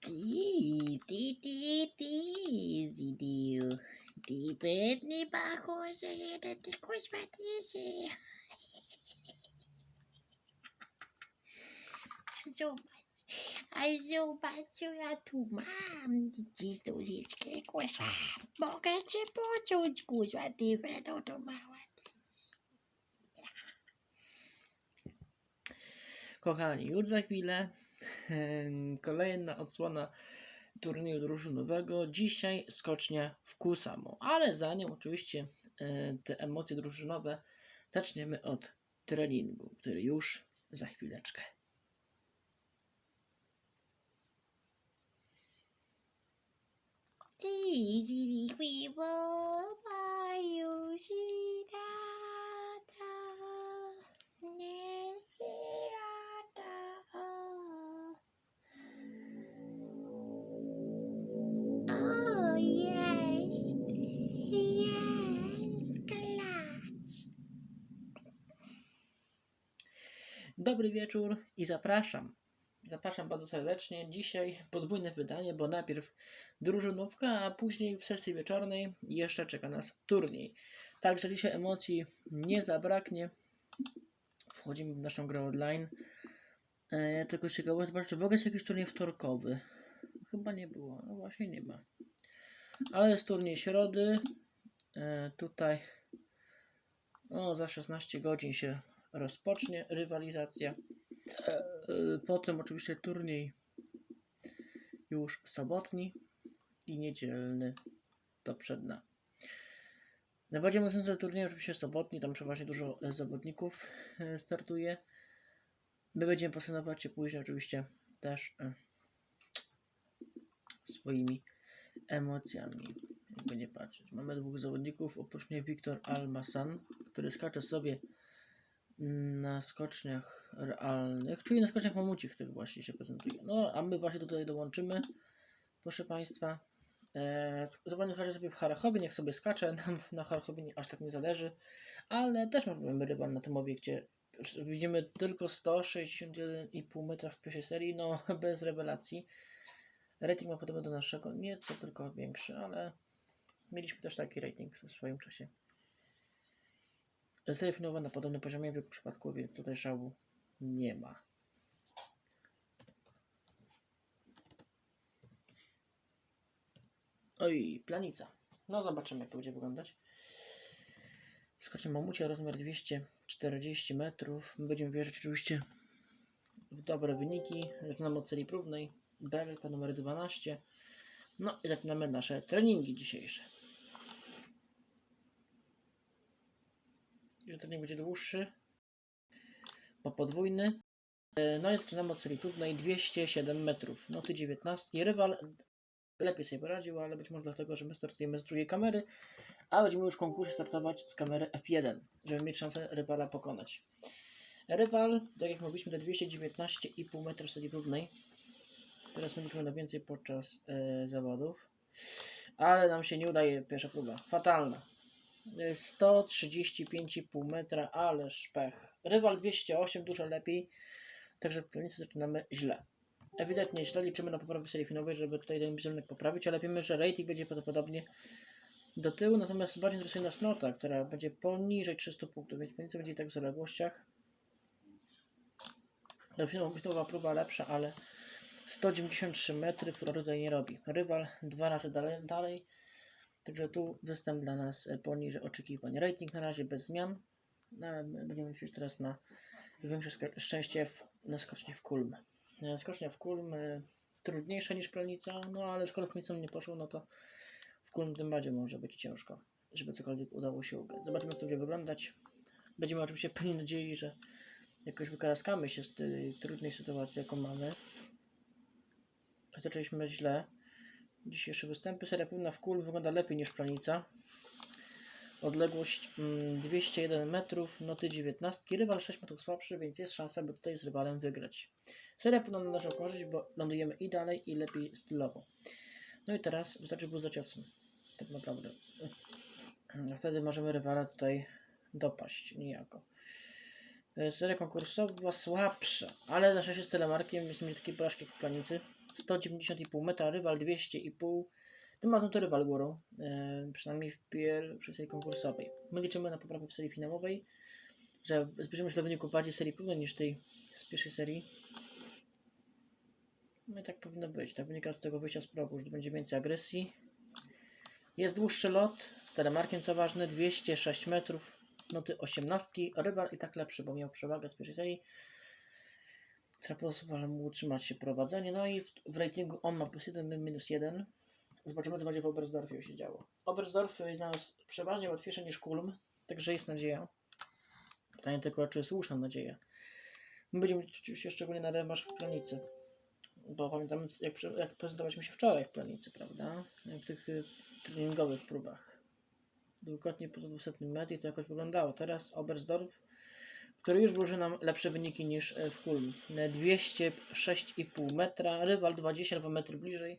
Ty, ty, ty, ty, Zidiu. Ty biedny bachorze, jeden ty kuźwa tyszy. A zobacz, a zobacz, ja tu mam. Czystą rzeczkę, kuźwa. Mogę cię poczuć, kuźwa, ty wedo to mała. Kochani, już za chwilę kolejna odsłona turnieju drużynowego. Dzisiaj skocznia w Kusamo, ale zanim oczywiście e, te emocje drużynowe, zaczniemy od treningu, który już za chwileczkę. Dobry wieczór i zapraszam. Zapraszam bardzo serdecznie. Dzisiaj podwójne wydanie, bo najpierw drużynówka, a później w sesji wieczornej jeszcze czeka nas turniej. Także dzisiaj emocji nie zabraknie. Wchodzimy w naszą grę online. E, tylko z ciekawości, zobaczcie, czy w ogóle jest jakiś turniej wtorkowy? Chyba nie było. No właśnie nie ma. Ale jest turniej środy. E, tutaj no, za 16 godzin się rozpocznie rywalizacja. E, e, Potem oczywiście turniej już sobotni i niedzielny to przed nami. Najbardziej mocniejsze turnieje oczywiście sobotni, tam przeważnie dużo e, zawodników startuje. My będziemy pasjonować się później oczywiście też swoimi emocjami. Jakby nie patrzeć. Mamy dwóch zawodników, oprócz mnie Wiktor Almasan, który skacze sobie na skoczniach realnych, czyli na skoczniach mamucich, tych właśnie się prezentuje. No, a my właśnie tutaj dołączymy, proszę Państwa. Eee, Zawodnik skacze sobie w Harachowie, niech sobie skacze, nam na Harachowie aż tak nie zależy, ale też mamy rybal na tym obiekcie. Widzimy tylko 161,5 metra w pierwszej serii, no bez rewelacji. Rating ma podobny do naszego, nieco tylko większy, ale mieliśmy też taki rating w swoim czasie. Finałowa na podobnym poziomie w przypadku, więc tutaj szału nie ma. Oj, planica. No zobaczymy jak to będzie wyglądać. Skoczem mamucia rozmiar 240 metrów. My będziemy wierzyć oczywiście w dobre wyniki. Zaczynamy od serii próbnej. Belka numer 12. No i zaczynamy nasze treningi dzisiejsze. Że trening będzie dłuższy, bo podwójny. E, No i zaczynamy od serii próbnej 207 metrów. Noty 19. Rywal lepiej sobie poradził, ale być może dlatego, że my startujemy z drugiej kamery, a będziemy już w konkursie startować z kamery F1, żeby mieć szansę rywala pokonać. Rywal, tak jak mówiliśmy, to 219,5 metrów w serii próbnej. Teraz mieliśmy na więcej podczas e, zawodów, ale nam się nie udaje pierwsza próba. Fatalna. 135,5 metra, ale szpech. Rywal 208, dużo lepiej. Także w planicy zaczynamy źle. Ewidentnie źle liczymy na poprawę serii finałowej, żeby tutaj ten wizerunek poprawić, ale wiemy, że rating będzie prawdopodobnie do tyłu, natomiast bardziej interesuje nas nota, która będzie poniżej 300 punktów, więc planicy będzie i tak w zaległościach. Finałowa próba lepsza, ale 193 metry furoru tutaj nie robi. Rywal dwa razy dalej, dalej Także tu występ dla nas e, poniżej oczekiwań. Rating na razie bez zmian, no, ale my będziemy liczyć teraz na większe szczęście w, na skocznie w Kulm. E, Skocznia w Kulm e, trudniejsza niż Planica, no ale skoro w Planicą nie poszło, no to w Kulm tym bardziej może być ciężko, żeby cokolwiek udało się ugrać. Zobaczymy jak to będzie wyglądać. Będziemy oczywiście pełni nadziei, że jakoś wykaraskamy się z tej trudnej sytuacji, jaką mamy. Zaczęliśmy źle. Dzisiejsze występy. Seria pełna w kul wygląda lepiej niż planica. Odległość mm, 201 metrów, noty 19. Rywal 6 metrów słabszy, więc jest szansa, by tutaj z rywalem wygrać. Seria pełna na naszą korzyść, bo lądujemy i dalej, i lepiej stylowo. No i teraz wystarczy był za ciosem. Tak naprawdę. Wtedy możemy rywala tutaj dopaść niejako. E, Seria konkursowa słabsza, ale na szczęście z telemarkiem jest mi takie porażki jak planicy. 190,5 metra, rywal 200,5 tym razem to rywal górą, e, przynajmniej w pierwszej serii konkursowej. My liczymy na poprawę w serii finałowej, że zbliżymy się do wyniku bardziej serii próbnej niż tej z pierwszej serii. No i tak powinno być. Tak wynika z tego wyjścia z progu, że będzie więcej agresji. Jest dłuższy lot, z telemarkiem co ważne, 206 metrów, noty 18. Rywal i tak lepszy, bo miał przewagę z pierwszej serii, która pozwala mu utrzymać się prowadzenie. No i w, w ratingu on ma plus 1, my minus 1. Zobaczymy, co będzie w Oberstdorfie się działo. Oberstdorf jest dla nas przeważnie łatwiejsze niż Kulm, także jest nadzieja. Pytanie tylko, czy słuszna nadzieja. My będziemy oczywiście szczególnie na rewanż w Planicy. Bo pamiętam, jak, jak prezentowaliśmy się wczoraj w Planicy, prawda? W tych y, treningowych próbach. Dwukrotnie poza 200 metr i to jakoś wyglądało. Teraz Oberstdorf, który już wróży nam lepsze wyniki niż e, w Kulm. 206,5 metra, rywal 22 metry bliżej,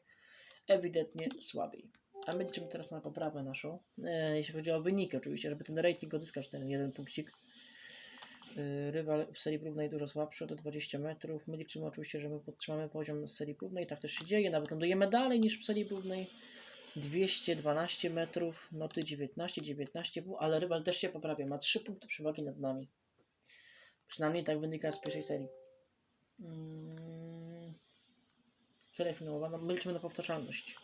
ewidentnie słabiej. A my liczymy teraz na poprawę naszą, e, jeśli chodzi o wyniki oczywiście, żeby ten rating odzyskać, ten jeden punkcik. Rywal w serii próbnej dużo słabszy, do 20 metrów. My liczymy oczywiście, że my podtrzymamy poziom z serii próbnej. Tak też się dzieje, nawet lądujemy dalej niż w serii próbnej. 212 metrów, noty 19, 19, ale rywal też się poprawia. Ma 3 punkty przewagi nad nami. Przynajmniej tak wynika z pierwszej serii. Mm. Seria finałowa, no, my liczymy na powtarzalność.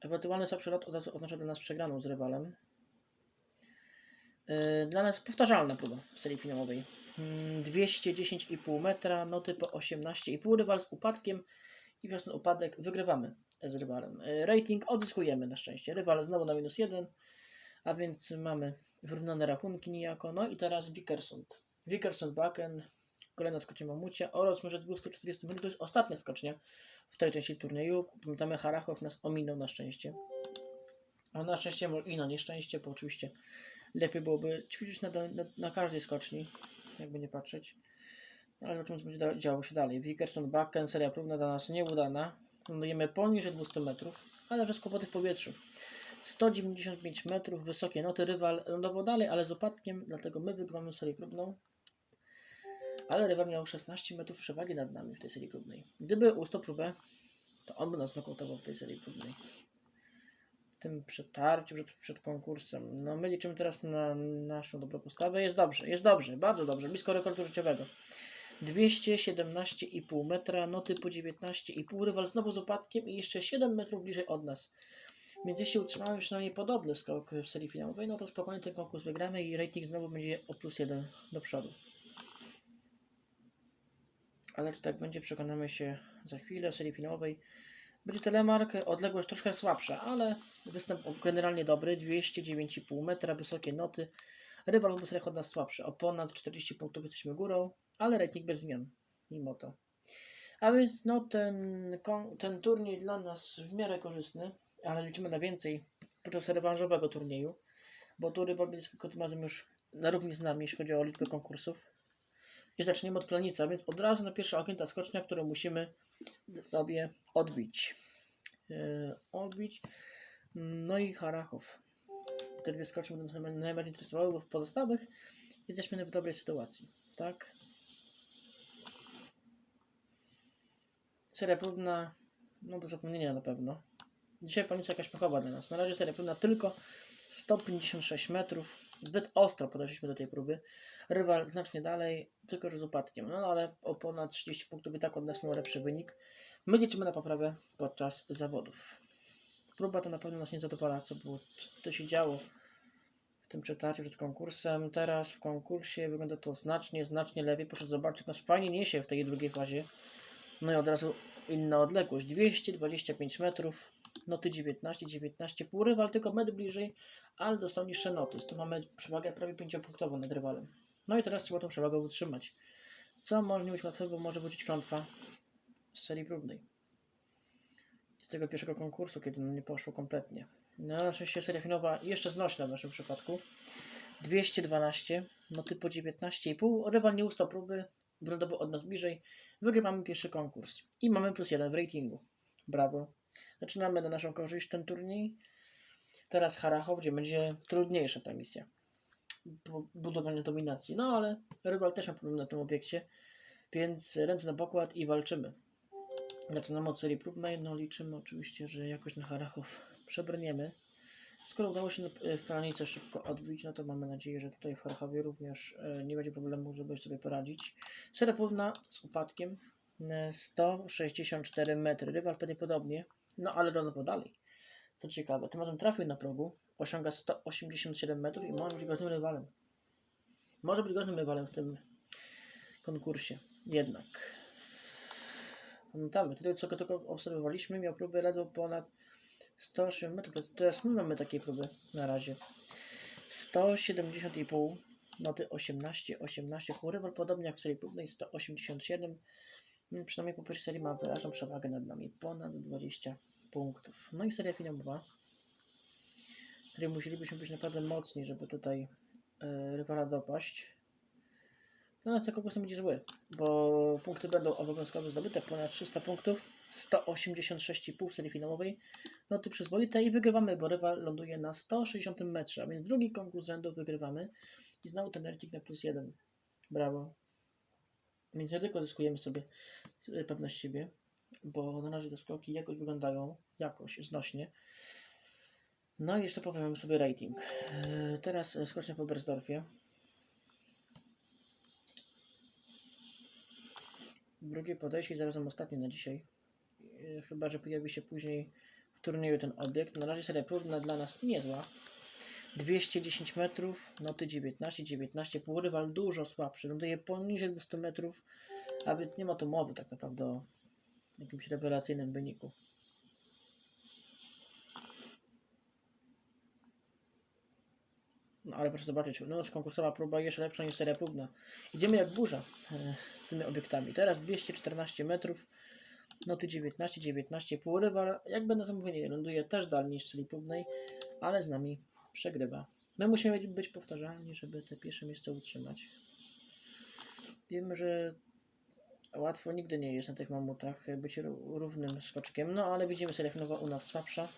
Ewentualny słabszy lot oznacza dla nas przegraną z rywalem. Yy, Dla nas powtarzalna próba w serii finałowej. Mm, 210,5 metra, noty po 18,5, rywal z upadkiem i przez ten upadek wygrywamy z rywalem. Yy, Rating odzyskujemy na szczęście. Rywal znowu na minus 1, a więc mamy wyrównane rachunki niejako. No i teraz Wickersund. Wickersund Baken, kolejna skocznia Mamucia oraz może 240 metrów. To jest ostatnia skocznia w tej części turnieju. Pamiętamy, Harachow nas ominął na szczęście. A na szczęście i na nieszczęście, bo oczywiście lepiej byłoby ćwiczyć na, na, na każdej skoczni, jakby nie patrzeć. Ale zobaczymy, co będzie działo się dalej. Wickerson Bakken, seria próbna dla nas nieudana. Lądujemy poniżej 200 metrów, ale bez kłopoty w powietrzu. 195 metrów, wysokie noty, rywal lądował dalej, ale z upadkiem, dlatego my wygrywamy serię próbną. Ale rywal miał 16 metrów przewagi nad nami w tej serii próbnej. Gdyby ustał próbę, to on by nas nokautował w tej serii próbnej tym przetarciu przed, przed konkursem. No my liczymy teraz na naszą dobrą postawę. Jest dobrze, jest dobrze, bardzo dobrze, blisko rekordu życiowego. 217,5 metra, noty po 19,5, rywal znowu z upadkiem i jeszcze 7 metrów bliżej od nas. Więc jeśli utrzymamy przynajmniej podobny skok w serii finałowej, no to spokojnie ten konkurs wygramy i rating znowu będzie o plus 1 do przodu. Ale czy tak będzie, przekonamy się za chwilę w serii finałowej. Będzie telemark, odległość troszkę słabsza, ale występ generalnie dobry, 209,5 metra, wysokie noty. Rywal w obusach od nas słabszy, o ponad 40 punktów jesteśmy górą, ale rating bez zmian, mimo to. A więc no ten, ten turniej dla nas w miarę korzystny, ale liczymy na więcej podczas rewanżowego turnieju, bo tu rywal będzie tym razem już na równi z nami, jeśli chodzi o liczbę konkursów. I zaczniemy od planica, więc od razu na pierwsza okięta skocznia, którą musimy sobie odbić. Yy, odbić. No i Harachow. Te dwie skocznie będą najbardziej- interesowały, bo w pozostałych jesteśmy w dobrej sytuacji. Tak? Seria próbna, no do zapomnienia na pewno. Dzisiaj panica jakaś pechowa dla nas. Na razie seria próbna tylko 156 metrów. Zbyt ostro podeszliśmy do tej próby. Rywal znacznie dalej, tylko że z upadkiem. No ale o ponad 30 punktów i tak od nas miał lepszy wynik. My liczymy na poprawę podczas zawodów. Próba to na pewno nas nie zadowala, co było, to się działo w tym przetarciu przed konkursem. Teraz w konkursie wygląda to znacznie, znacznie lepiej. Proszę zobaczyć, nas fajnie niesie w tej drugiej fazie. No i od razu inna odległość. 225 metrów, noty 19, 19, pół rywal tylko metr bliżej, ale dostał niższe noty. Tu mamy przewagę prawie 5-punktową nad rywalem. No i teraz trzeba tą przewagę utrzymać. Co może nie być łatwe, bo może wrócić klątwa z serii próbnej. Z tego pierwszego konkursu, kiedy nie poszło kompletnie. No na szczęście seria finałowa jeszcze znośna w naszym przypadku. 212, noty po 19,5. Rywal nie ustał próby, wylądował od nas bliżej. Wygrywamy pierwszy konkurs i mamy plus jeden w ratingu. Brawo. Zaczynamy na naszą korzyść ten turniej. Teraz Harachow, gdzie będzie trudniejsza ta misja. Bu- Budowanie dominacji. No ale rywal też ma problem na tym obiekcie, więc ręce na pokład i walczymy. Zaczynamy od serii próbnej, no liczymy oczywiście, że jakoś na Harachów przebrniemy. Skoro udało się na- w planicy szybko odbić, no to mamy nadzieję, że tutaj w Harchowie również e, nie będzie problemu, żeby sobie poradzić. Seria próbna z upadkiem e, 164 metry. Rywal pewnie podobnie, no ale lądował dalej. To ciekawe. Tym razem trafił na progu, osiąga 187 metrów i może być groźnym rywalem. Może być groźnym rywalem w tym konkursie. Jednak. Pamiętamy, tutaj co tylko obserwowaliśmy, miał próbę ledwo ponad 108 metrów. Teraz my mamy takie próby na razie. 170,5 noty 18, 18 pół. Rywal podobnie jak w serii próbnej 187. Mm, Przynajmniej po pierwszej serii ma wyraźną przewagę nad nami. Ponad 20 punktów. No i seria finałowa, w której musielibyśmy być naprawdę mocni, żeby tutaj e, rywala dopaść. No na ten konkurs będzie zły, bo punkty będą obowiązkowo zdobyte, ponad 300 punktów, 186,5 w serii finałowej, no to przyzwoite i wygrywamy, bo rywal ląduje na 160 metrze, a więc drugi konkurs rzędu wygrywamy i znowu ten rating na plus 1. Brawo. Więc nie tylko zyskujemy sobie e, pewność siebie, bo na razie te skoki jakoś wyglądają, jakoś znośnie. No i jeszcze powiem sobie rating. E, Teraz e, skocznia po Bersdorfie. Drugie podejście i zarazem ostatnie na dzisiaj. Chyba, że pojawi się później w turnieju ten obiekt. Na razie seria próbna dla nas niezła. 210 metrów, noty 19, 19, pół rywal dużo słabszy, ląduje poniżej 200 metrów, a więc nie ma tu mowy tak naprawdę o jakimś rewelacyjnym wyniku. No ale proszę zobaczyć, no konkursowa próba jeszcze lepsza niż seria próbna. Idziemy jak burza e, z tymi obiektami. Teraz 214 metrów, noty 19, 19, pół rywal, jakby na zamówienie, ląduje też dalej niż serii próbnej, ale z nami przegrywa. My musimy być powtarzalni, żeby te pierwsze miejsce utrzymać. Wiemy, że łatwo nigdy nie jest na tych mamutach być ró- równym skoczkiem, no ale widzimy seria finałowa u nas słabsza.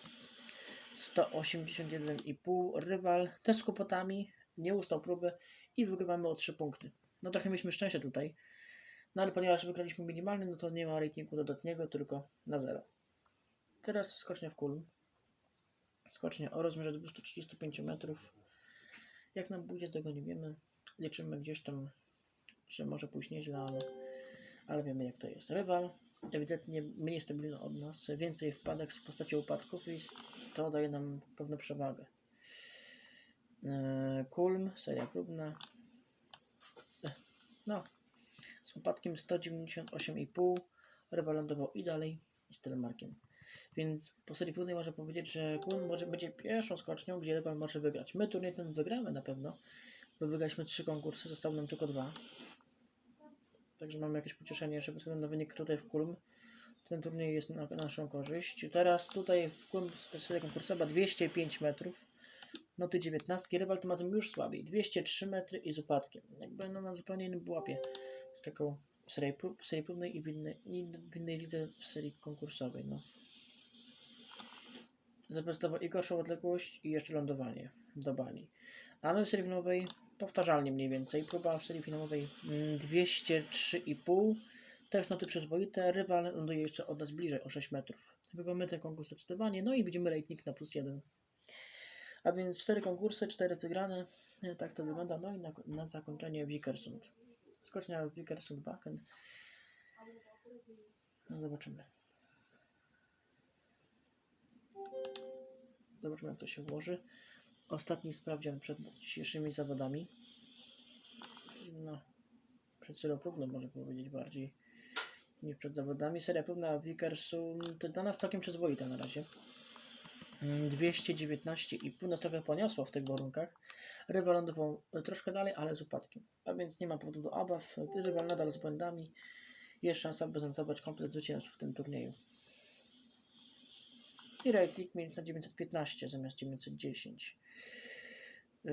181,5 rywal też z kłopotami, nie ustał próby i wygrywamy o 3 punkty. No trochę mieliśmy szczęście tutaj, no ale ponieważ wygraliśmy minimalny, no to nie ma ratingu dodatniego, tylko na 0. Teraz skocznia w kulm. Skocznia o rozmiarze 235 metrów. Jak nam pójdzie, tego nie wiemy. Liczymy gdzieś tam, że może pójść nieźle, ale, ale wiemy jak to jest. Rywal ewidentnie mniej stabilny od nas, więcej wpadek w postaci upadków i to daje nam pewną przewagę. Eee, Kulm, seria próbna. No, z upadkiem 198,5. Rywal lądował i dalej z telemarkiem. Więc po serii próbnej można powiedzieć, że Kulm może będzie pierwszą skocznią, gdzie rywal może wygrać. My turniej ten wygramy na pewno, bo wygraliśmy trzy konkursy, zostały nam tylko dwa. Także mamy jakieś pocieszenie, że bez względu na wynik tutaj w Kulm ten turniej jest na naszą korzyść. Teraz tutaj w Kulm seria konkursowa 205 metrów. Noty 19. Rywal tym razem już słabiej. 203 metry i z upadkiem. Jakby no na zupełnie innym pułapie z taką serią prób, serii i w innej, w innej lidze w serii konkursowej. No. Zaprezentował i gorszą odległość i jeszcze lądowanie do bani. A my w serii finałowej powtarzalnie mniej więcej. Próba w serii finałowej mm, 203,5. Też noty przyzwoite. Rywal ląduje jeszcze od nas bliżej o 6 metrów. Wybamy ten konkurs zdecydowanie. No i widzimy rating na plus 1. A więc 4 konkursy, 4 wygrane. E, Tak to wygląda. No i na, na zakończenie Wikersund. Skocznia Wikersund Bakken. No zobaczymy. Zobaczymy jak to się włoży. Ostatni sprawdzian przed dzisiejszymi zawodami. No, przed serią próbną można powiedzieć bardziej niż przed zawodami. Seria próbna Wikersund to dla nas całkiem przyzwoita na razie. Mm, 219,5 nas trochę poniosło w tych warunkach. Rywal lądował troszkę dalej, ale z upadkiem. A więc nie ma powodu do obaw. Rywal nadal z błędami. Jest szansa, by zanotować komplet zwycięstw w tym turnieju. I rating mieć na 915 zamiast 910. Yy,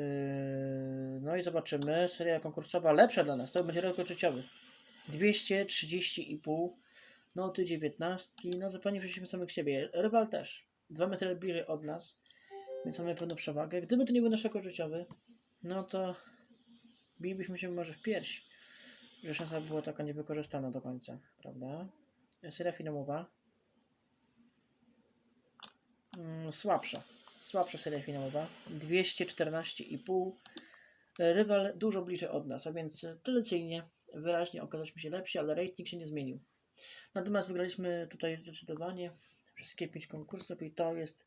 no i zobaczymy. Seria konkursowa lepsza dla nas. To będzie rekord życiowy. 230,5. Noty 19. No zupełnie przeciwnie samych siebie. Rywal też. 2 metry bliżej od nas. Więc mamy pewną przewagę. Gdyby to nie był nasz rekord życiowy, no to bilibyśmy się może w pierś, że szansa była taka niewykorzystana do końca, prawda? seria finałowa mm, słabsza. Słabsza seria finałowa. 214,5. Rywal dużo bliżej od nas, a więc tradycyjnie wyraźnie okazaliśmy się lepsi, ale rating się nie zmienił. Natomiast wygraliśmy tutaj zdecydowanie wszystkie pięć konkursów i to jest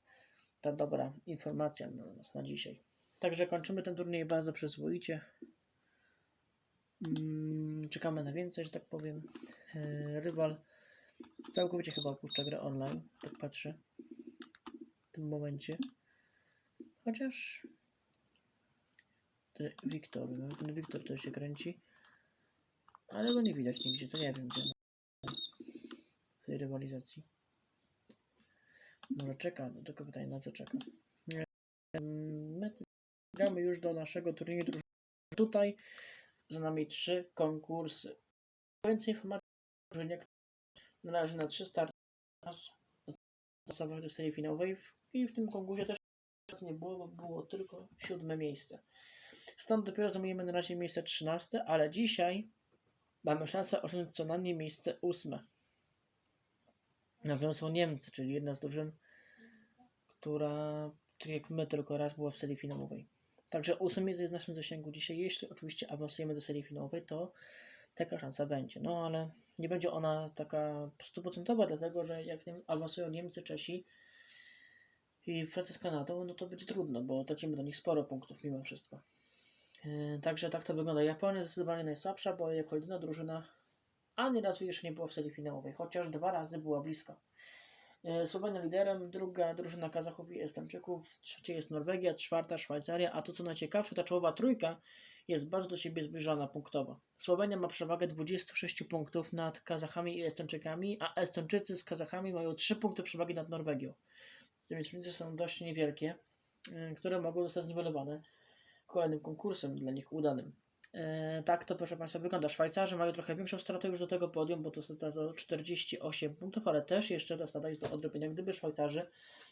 ta dobra informacja dla nas na dzisiaj. Także kończymy ten turniej bardzo przyzwoicie. Mm, Czekamy na więcej, że tak powiem. E, Rywal całkowicie chyba opuszcza grę online, tak patrzę tym momencie. Chociaż Wiktor, no, ten Wiktor to się kręci, ale go nie widać nigdzie, to nie wiem gdzie w tej rywalizacji. Może czeka, no tylko pytanie na co czeka. Em, My gramy już do naszego turnieju. Tutaj za nami trzy konkursy. Więcej informacji drużynie należy na trzy starty zasadach do serii finałowej i w tym konkursie też nie było, bo było tylko siódme miejsce. Stąd dopiero zamienimy na razie miejsce 13, ale dzisiaj mamy szansę osiągnąć co najmniej miejsce ósme. Na pewno są Niemcy, czyli jedna z drużyn, która tak jak my tylko raz była w serii finałowej. Także ósme miejsce jest w naszym zasięgu dzisiaj. Jeśli oczywiście awansujemy do serii finałowej, to taka szansa będzie. No ale nie będzie ona taka stuprocentowa, dlatego że jak awansują Niemcy, Czesi i Francja z Kanadą, no to będzie trudno, bo tracimy do nich sporo punktów mimo wszystko. Yy, Także tak to wygląda. Japonia zdecydowanie najsłabsza, bo jako jedyna drużyna ani razu jeszcze nie była w serii finałowej, chociaż dwa razy była blisko. Yy, Słowenia liderem, druga drużyna Kazachów i Estonczyków, trzecia jest Norwegia, czwarta Szwajcaria, a to co najciekawsze, ta czołowa trójka jest bardzo do siebie zbliżona punktowo. Słowenia ma przewagę 26 punktów nad Kazachami i Estończykami, a Estończycy z Kazachami mają 3 punkty przewagi nad Norwegią. Więc różnice są dość niewielkie, yy, które mogą zostać zniwelowane kolejnym konkursem dla nich udanym. E, tak to proszę Państwa wygląda. Szwajcarzy mają trochę większą stratę już do tego podium, bo to strata to 48 punktów, ale też jeszcze ta strata jest do odrobienia, gdyby Szwajcarzy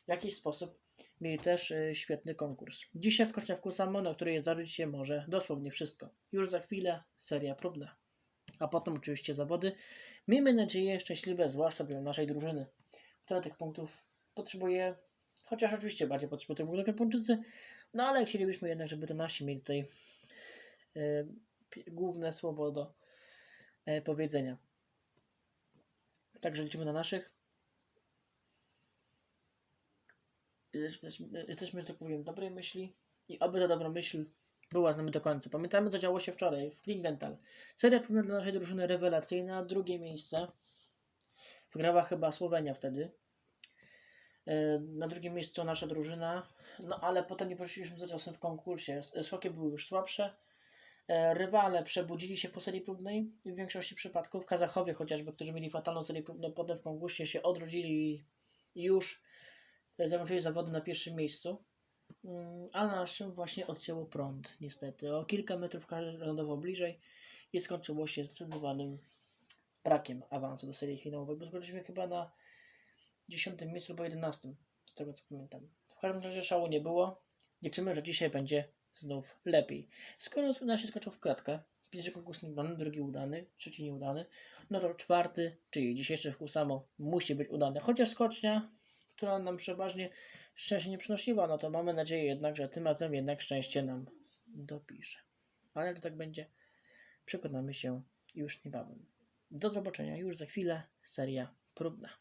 w jakiś sposób mieli też e, świetny konkurs. Dzisiaj skocznia w Kusamo, na której zdarzyć się może dosłownie wszystko. Już za chwilę seria próbna. A potem oczywiście zawody. Miejmy nadzieję szczęśliwe, zwłaszcza dla naszej drużyny, która tych punktów potrzebuje, chociaż oczywiście bardziej potrzebuje tych punktów no ale chcielibyśmy jednak, żeby to nasi mieli tutaj główne słowo do e, powiedzenia. Także liczymy na naszych. Jesteśmy, że tak powiem, dobrej myśli i oby ta dobra myśl była z nami do końca. Pamiętamy, co działo się wczoraj w Klingenthal. Seria pewna dla naszej drużyny rewelacyjna, drugie miejsce. Wygrała chyba Słowenia wtedy. E, Na drugim miejscu nasza drużyna, no ale potem nie poszliśmy za ciosem w konkursie. S- Skoki były już słabsze. E, Rywale przebudzili się po serii próbnej w większości przypadków. Kazachowie chociażby, którzy mieli fatalną serię próbną, potem w konkursie się odrodzili i już e, zakończyli zawody na pierwszym miejscu. Mm, A naszym właśnie odcięło prąd, niestety. O kilka metrów lądował bliżej i skończyło się zdecydowanym brakiem awansu do serii finałowej, bo skończyliśmy chyba na 10 miejscu albo 11, z tego co pamiętam. W każdym razie szału nie było. Liczymy, że dzisiaj będzie znów lepiej. Skoro nasi skoczą w kratkę, pierwszy konkurs nieudany, drugi udany, trzeci nieudany, no to czwarty, czyli dzisiejszy samo musi być udany. Chociaż skocznia, która nam przeważnie szczęście nie przynosiła, no to mamy nadzieję jednak, że tym razem jednak szczęście nam dopisze. Ale czy tak będzie, przekonamy się już niebawem. Do zobaczenia już za chwilę, seria próbna.